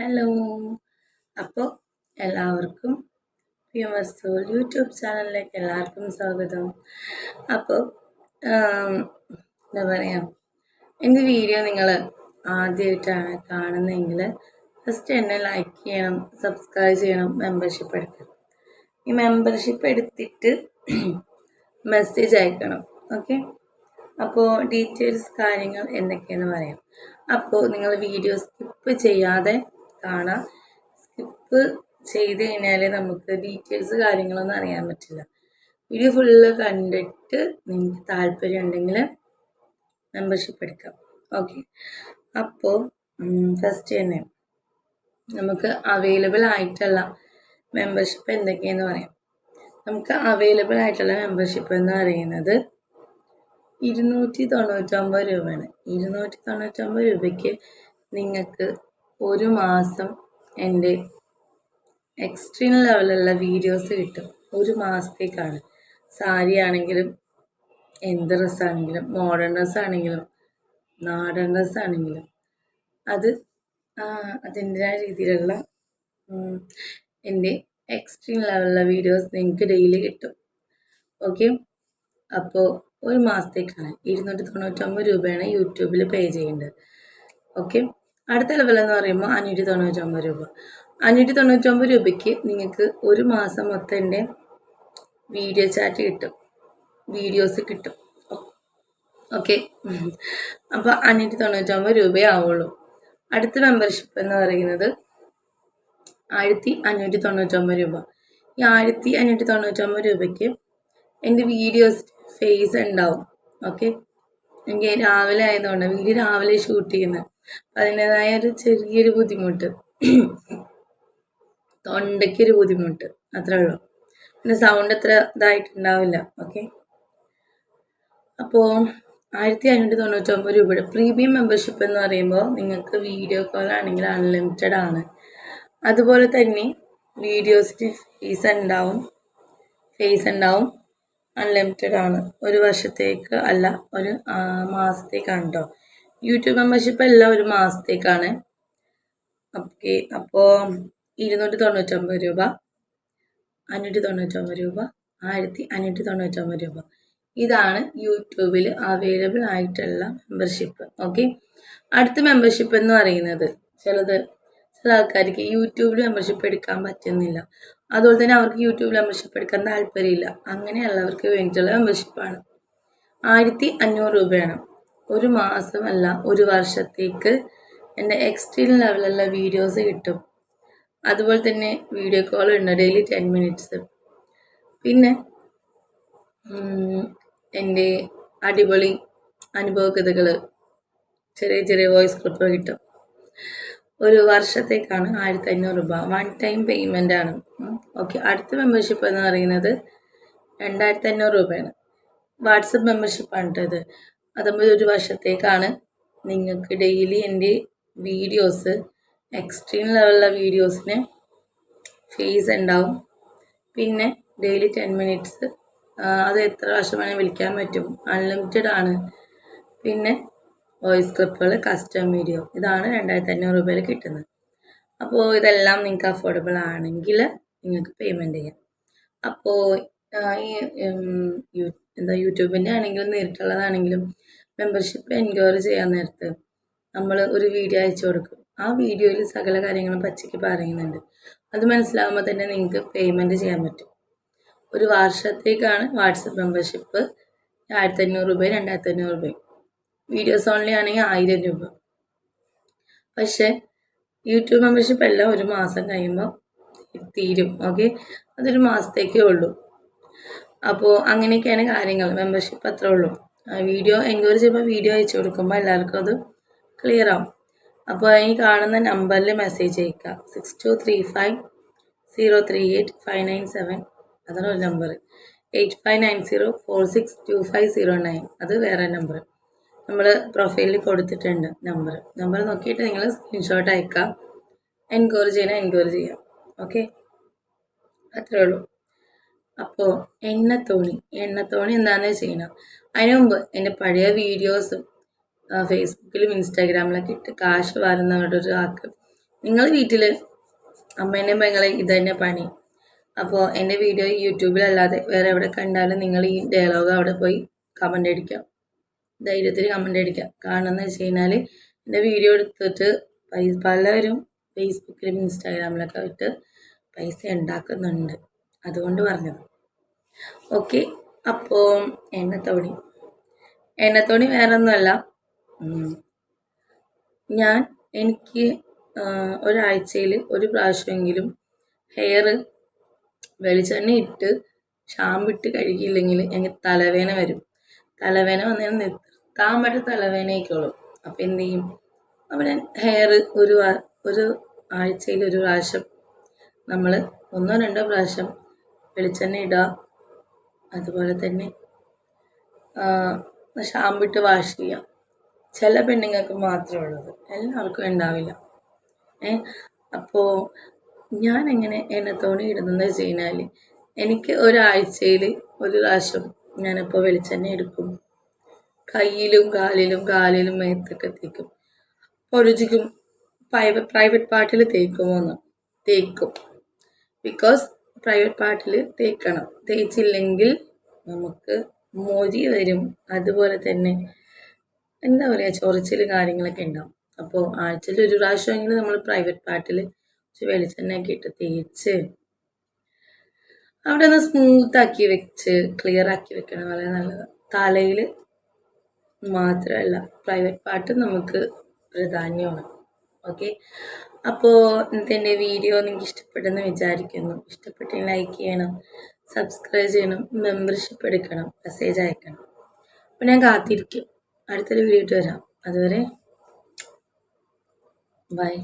Hello. അപ്പോൾ എല്ലാവർക്കും P M S YouTube ചാനലിലേക്ക് എല്ലാവർക്കും സ്വാഗതം. അപ്പോൾ എന്താ പറയുക എന്റെ വീഡിയോ നിങ്ങൾ ആദ്യമായിട്ടാണ് കാണുന്നതെങ്കിൽ ഫസ്റ്റ് എന്നെ ലൈക്ക് ചെയ്യണം സബ്സ്ക്രൈബ് ചെയ്യണം മെമ്പർഷിപ്പ് എടുക്കണം. ഈ മെമ്പർഷിപ്പ് എടുത്തിട്ട് മെസ്സേജ് അയക്കണം ഓക്കെ അപ്പോൾ ഡീറ്റെയിൽസ് കാര്യങ്ങൾ എന്തൊക്കെയാണെന്ന് പറയാം. അപ്പോൾ നിങ്ങൾ വീഡിയോ സ്കിപ്പ് ചെയ്യാതെ കാണാം. സ്കിപ്പ് ചെയ്ത് കഴിഞ്ഞാൽ നമുക്ക് ഡീറ്റെയിൽസ് കാര്യങ്ങളൊന്നും അറിയാൻ പറ്റില്ല. വീഡിയോ ഫുള്ള് കണ്ടിട്ട് നിങ്ങൾക്ക് താല്പര്യം ഉണ്ടെങ്കിൽ മെമ്പർഷിപ്പ് എടുക്കാം. ഓക്കെ അപ്പോൾ ഫസ്റ്റ് തന്നെ നമുക്ക് അവൈലബിൾ ആയിട്ടുള്ള മെമ്പർഷിപ്പ് എന്തൊക്കെയെന്ന് പറയാം. നമുക്ക് അവൈലബിൾ ആയിട്ടുള്ള മെമ്പർഷിപ്പ് എന്ന് പറയുന്നത് ഇരുന്നൂറ്റി തൊണ്ണൂറ്റൊമ്പത് രൂപയാണ്. ഇരുന്നൂറ്റി തൊണ്ണൂറ്റൊമ്പത് രൂപയ്ക്ക് നിങ്ങൾക്ക് ഒരു മാസം എന്റെ എക്സ്ട്രീം ലെവലുള്ള വീഡിയോസ് കിട്ടും. ഒരു മാസത്തേക്കാണ്. സാരി ആണെങ്കിലും എന്ത് ഡ്രസ്സാണെങ്കിലും മോഡേൺ ഡ്രസ്സാണെങ്കിലും നാടൻ ഡ്രസ്സാണെങ്കിലും അത് അതിന്റെതായ രീതിയിലുള്ള എന്റെ എക്സ്ട്രീം ലെവലുള്ള വീഡിയോസ് നിങ്ങൾക്ക് ഡെയിലി കിട്ടും. ഓക്കെ അപ്പോൾ ഒരു മാസത്തേക്കാണ്. ഇരുന്നൂറ്റി തൊണ്ണൂറ്റൊമ്പത് രൂപയാണ് യൂട്യൂബിൽ പേ ചെയ്യേണ്ടത്. ഓക്കെ അടുത്ത ലെവൽ എന്ന് പറയുമ്പോൾ അഞ്ഞൂറ്റി തൊണ്ണൂറ്റൊമ്പത് രൂപ. അഞ്ഞൂറ്റി തൊണ്ണൂറ്റൊമ്പത് രൂപയ്ക്ക് നിങ്ങൾക്ക് ഒരു മാസം മൊത്തം എന്റെ വീഡിയോ ചാറ്റ് കിട്ടും. വീഡിയോസ് കിട്ടും. ഓക്കെ അപ്പോൾ അഞ്ഞൂറ്റി തൊണ്ണൂറ്റൊമ്പത് രൂപയേ ആവുള്ളൂ. അടുത്ത മെമ്പർഷിപ്പ് എന്ന് പറയുന്നത് ആയിരത്തി അഞ്ഞൂറ്റി തൊണ്ണൂറ്റൊമ്പത് രൂപ. ഈ ആയിരത്തി അഞ്ഞൂറ്റി തൊണ്ണൂറ്റൊമ്പത് രൂപയ്ക്ക് എന്റെ വീഡിയോസ് ഫേസ് ഉണ്ടാവും. ഓക്കെ എനിക്ക് രാവിലെ ആയതുകൊണ്ട് വീഡിയോ രാവിലെ ഷൂട്ട് ചെയ്യുന്നത്. അതിന്റെതായ ഒരു ചെറിയൊരു ബുദ്ധിമുട്ട്. തൊണ്ടയ്ക്കൊരു ബുദ്ധിമുട്ട്. അത്രേ ഉള്ളൂ. പിന്നെ സൗണ്ട് അത്ര ഇതായിട്ടുണ്ടാവില്ല. ഓക്കെ അപ്പോൾ ആയിരത്തി അഞ്ഞൂറ്റി തൊണ്ണൂറ്റൊമ്പത് രൂപയുടെ പ്രീമിയം മെമ്പർഷിപ്പ് എന്ന് പറയുമ്പോൾ നിങ്ങൾക്ക് വീഡിയോ കോൾ ആണെങ്കിൽ അൺലിമിറ്റഡ് ആണ്. അതുപോലെ തന്നെ വീഡിയോസിന് ഫീസ് ഉണ്ടാവും. ഫീസ് ഉണ്ടാവും. അൺലിമിറ്റഡ് ആണ്. ഒരു വർഷത്തേക്ക് അല്ല ഒരു മാസത്തേക്കാണ് കേട്ടോ യൂട്യൂബ് മെമ്പർഷിപ്പ് എല്ലാം ഒരു മാസത്തേക്കാണ്. ഓക്കെ അപ്പോൾ ഇരുന്നൂറ്റി തൊണ്ണൂറ്റൊമ്പത് രൂപ അഞ്ഞൂറ്റി തൊണ്ണൂറ്റൊമ്പത് രൂപ ആയിരത്തി അഞ്ഞൂറ്റി തൊണ്ണൂറ്റൊമ്പത് രൂപ. ഇതാണ് യൂട്യൂബിൽ അവൈലബിൾ ആയിട്ടുള്ള മെമ്പർഷിപ്പ് ഓക്കെ അടുത്ത മെമ്പർഷിപ്പ് എന്ന് പറയുന്നത് ചിലത് ചില ആൾക്കാർക്ക് യൂട്യൂബിൽ മെമ്പർഷിപ്പ് എടുക്കാൻ പറ്റുന്നില്ല. അതുപോലെ തന്നെ അവർക്ക് യൂട്യൂബ് മെമ്പർഷിപ്പ് എടുക്കാൻ താല്പര്യമില്ല. അങ്ങനെയുള്ളവർക്ക് വേണ്ടിയിട്ടുള്ള മെമ്പർഷിപ്പാണ് ആയിരത്തി അഞ്ഞൂറ് രൂപയാണ്. ഒരു മാസമല്ല ഒരു വർഷത്തേക്ക് എന്റെ എക്സ്ട്രീം ലെവലുള്ള വീഡിയോസ് കിട്ടും. അതുപോലെ തന്നെ വീഡിയോ കോൾ ഉണ്ട് ഡെയിലി ടെൻ മിനിറ്റ്സ് പിന്നെ എന്റെ അടിപൊളി അനുഭവകഥകൾ ചെറിയ ചെറിയ വോയിസ് ക്ലിപ്പ് കിട്ടും. ഒരു വർഷത്തേക്കാണ് ആയിരത്തി അഞ്ഞൂറ് രൂപ. വൺ ടൈം പേയ്മെന്റ് ആണ്. ഓക്കെ അടുത്ത മെമ്പർഷിപ്പ് എന്ന് പറയുന്നത് രണ്ടായിരത്തി അഞ്ഞൂറ് രൂപയാണ് വാട്സപ്പ് മെമ്പർഷിപ്പാണ് ഇത്. അതാകുമ്പോൾ ഒരു വർഷത്തേക്കാണ് നിങ്ങൾക്ക് ഡെയിലി എന്റെ വീഡിയോസ് എക്സ്ട്രീം ലെവലിലെ വീഡിയോസിന് ഫീസ് ഉണ്ടാവും. പിന്നെ ഡെയിലി ടെൻ മിനിറ്റ്സ് അത് എത്ര പ്രാവശ്യം വേണമെങ്കിൽ വിളിക്കാൻ പറ്റും. അൺലിമിറ്റഡ് ആണ്. പിന്നെ വോയിസ് ക്ലിപ്പുകൾ കസ്റ്റം വീഡിയോ ഇതാണ് രണ്ടായിരത്തി അഞ്ഞൂറ് രൂപയിൽ കിട്ടുന്നത്. അപ്പോൾ ഇതെല്ലാം നിങ്ങൾക്ക് അഫോർഡബിൾ ആണെങ്കിൽ നിങ്ങൾക്ക് പേയ്മെന്റ് ചെയ്യാം. അപ്പോൾ ഈ എന്താ യൂട്യൂബിന്റെ ആണെങ്കിലും നേരിട്ടുള്ളതാണെങ്കിലും മെമ്പർഷിപ്പ് എൻക്വയറി ചെയ്യാൻ നേരത്ത് നമ്മൾ ഒരു വീഡിയോ അയച്ചു കൊടുക്കും. ആ വീഡിയോയിൽ സകല കാര്യങ്ങളും പച്ചയ്ക്ക് പറയുന്നുണ്ട്. അത് മനസ്സിലാകുമ്പോൾ തന്നെ നിങ്ങൾക്ക് പേയ്മെന്റ് ചെയ്യാൻ പറ്റും. ഒരു വർഷത്തേക്കാണ് വാട്സപ്പ് മെമ്പർഷിപ്പ് ആയിരത്തി അഞ്ഞൂറ് രൂപയും രണ്ടായിരത്തി അഞ്ഞൂറ് രൂപയും. വീഡിയോസ് ഓൺലി ആണെങ്കിൽ ആയിരം രൂപ. പക്ഷേ യൂട്യൂബ് മെമ്പർഷിപ്പ് എല്ലാം ഒരു മാസം കഴിയുമ്പോൾ തീരും. ഓക്കെ അതൊരു മാസത്തേക്കേ ഉള്ളൂ. അപ്പോൾ അങ്ങനെയൊക്കെയാണ് കാര്യങ്ങൾ. മെമ്പർഷിപ്പ് അത്രേ ഉള്ളൂ. വീഡിയോ എൻക്വയറി ചെയ്യുമ്പോൾ വീഡിയോ അയച്ചു കൊടുക്കുമ്പോൾ എല്ലാവർക്കും അത് ക്ലിയർ ആവും. അപ്പോൾ ഈ കാണുന്ന നമ്പറിൽ മെസ്സേജ് അയക്കുക six two three five zero three eight five nine seven അതാണ് ഒരു number eight five nine zero four six two five zero nine അത് വേറെ നമ്പർ നമ്മൾ പ്രൊഫൈലിൽ കൊടുത്തിട്ടുണ്ട് നമ്പർ നമ്പർ നോക്കിയിട്ട് നിങ്ങൾ സ്ക്രീൻഷോട്ട് അയക്കുക എൻക്വയറി ചെയ്യണം എൻക്വയറി ചെയ്യാം. ഓക്കെ അത്രേ ഉള്ളൂ. അപ്പോൾ എണ്ണത്തോണി എണ്ണത്തോണി എന്താണെന്ന് ചെയ്യണം. അതിനു മുമ്പ് എന്റെ പഴയ വീഡിയോസും ഫേസ്ബുക്കിലും ഇൻസ്റ്റാഗ്രാമിലൊക്കെ ഇട്ട് കാശ് വാരുന്നവരുടെ ഒരു ആക്ക് നിങ്ങൾ വീട്ടിൽ അമ്മേനെയും പെങ്ങളെ ഇത് തന്നെ പണി. അപ്പോൾ എന്റെ വീഡിയോ യൂട്യൂബിലല്ലാതെ വേറെ എവിടെ കണ്ടാലും നിങ്ങൾ ഈ ഡയലോഗ് അവിടെ പോയി കമന്റ് അടിക്കാം. ധൈര്യത്തിൽ കമന്റ് അടിക്കാം. കാരണം എന്ന് വെച്ച് കഴിഞ്ഞാൽ എന്റെ വീഡിയോ എടുത്തിട്ട് പൈസ പലരും ഫേസ്ബുക്കിലും ഇൻസ്റ്റാഗ്രാമിലൊക്കെ ഇട്ട് പൈസ ഉണ്ടാക്കുന്നുണ്ട്. അതുകൊണ്ട് ഓക്കെ അപ്പോ എണ്ണത്തോണി. എണ്ണത്തോണി വേറെ ഒന്നുമല്ല ഉം. ഞാൻ എനിക്ക് ഒരാഴ്ചയിൽ ഒരു പ്രാവശ്യമെങ്കിലും ഹെയർ വെളിച്ചെണ്ണ ഇട്ട് ഷാമ്പിട്ട് കഴുകിയില്ലെങ്കിൽ എനിക്ക് തലവേദന വരും. തലവേദന വന്നാൽ നിർത്താൻ പറ്റും തലവേദനയൊക്കെയുള്ളൂ അപ്പോൾ എന്ത് ചെയ്യും? അപ്പം ഞാൻ ഹെയർ ഒരു ഒരു ആഴ്ചയിൽ ഒരു പ്രാവശ്യം നമ്മൾ ഒന്നോ രണ്ടോ പ്രാവശ്യം വെളിച്ചെണ്ണ ഇടുക അതുപോലെ തന്നെ ഷാമ്പിട്ട് വാഷ് ചെയ്യുക ചില പെണ്ണുങ്ങൾക്ക് മാത്രമേ ഉള്ളത് എല്ലാവർക്കും ഉണ്ടാവില്ല. ഏ അപ്പോൾ ഞാൻ എങ്ങനെ എണ്ണത്തോണി ഇടുന്നതെന്ന് വെച്ച് കഴിഞ്ഞാൽ എനിക്ക് ഒരാഴ്ചയിൽ ഒരു പ്രാവശ്യം ഞാനിപ്പോൾ വെളിച്ചെണ്ണ എടുക്കും. കയ്യിലും കാലിലും കാലിലും മേത്തൊക്കെ തേക്കും. അപ്പോൾ രുചിക്കും. പ്രൈവറ്റ് പ്രൈവറ്റ് പാർട്ടിൽ തേക്കുമോന്ന്. തേക്കും. ബിക്കോസ് പ്രൈവറ്റ് പാർട്ടിൽ തേക്കണം. തേച്ചില്ലെങ്കിൽ നമുക്ക് മൊരി വരും. അതുപോലെ തന്നെ എന്താ പറയുക ചൊറിച്ചിൽ കാര്യങ്ങളൊക്കെ ഉണ്ടാവും. അപ്പോൾ ആഴ്ചയിൽ ഒരു പ്രാവശ്യമെങ്കിലും നമ്മൾ പ്രൈവറ്റ് പാർട്ടിൽ വെളിച്ചെണ്ണയൊക്കെ ഇട്ട് തേച്ച് അവിടെ ഒന്ന് സ്മൂത്ത് ആക്കി വെച്ച് ക്ലിയർ ആക്കി വെക്കണം. വളരെ നല്ലത്. തലയിൽ മാത്രമല്ല പ്രൈവറ്റ് പാർട്ട് നമുക്ക് പ്രാധാന്യമാണ്. ഓക്കെ അപ്പോൾ ഇന്നത്തെ എന്റെ വീഡിയോ നിങ്ങൾക്ക് ഇഷ്ടപ്പെട്ടെന്ന് വിചാരിക്കുന്നു. ഇഷ്ടപ്പെട്ടെങ്കിൽ ലൈക്ക് ചെയ്യണം സബ്സ്ക്രൈബ് ചെയ്യണം മെമ്പർഷിപ്പ് എടുക്കണം മെസ്സേജ് അയക്കണം. അപ്പോൾ ഞാൻ കാത്തിരിക്കും. അടുത്തൊരു വീഡിയോ ഇട്ട് വരാം. അതുവരെ ബൈ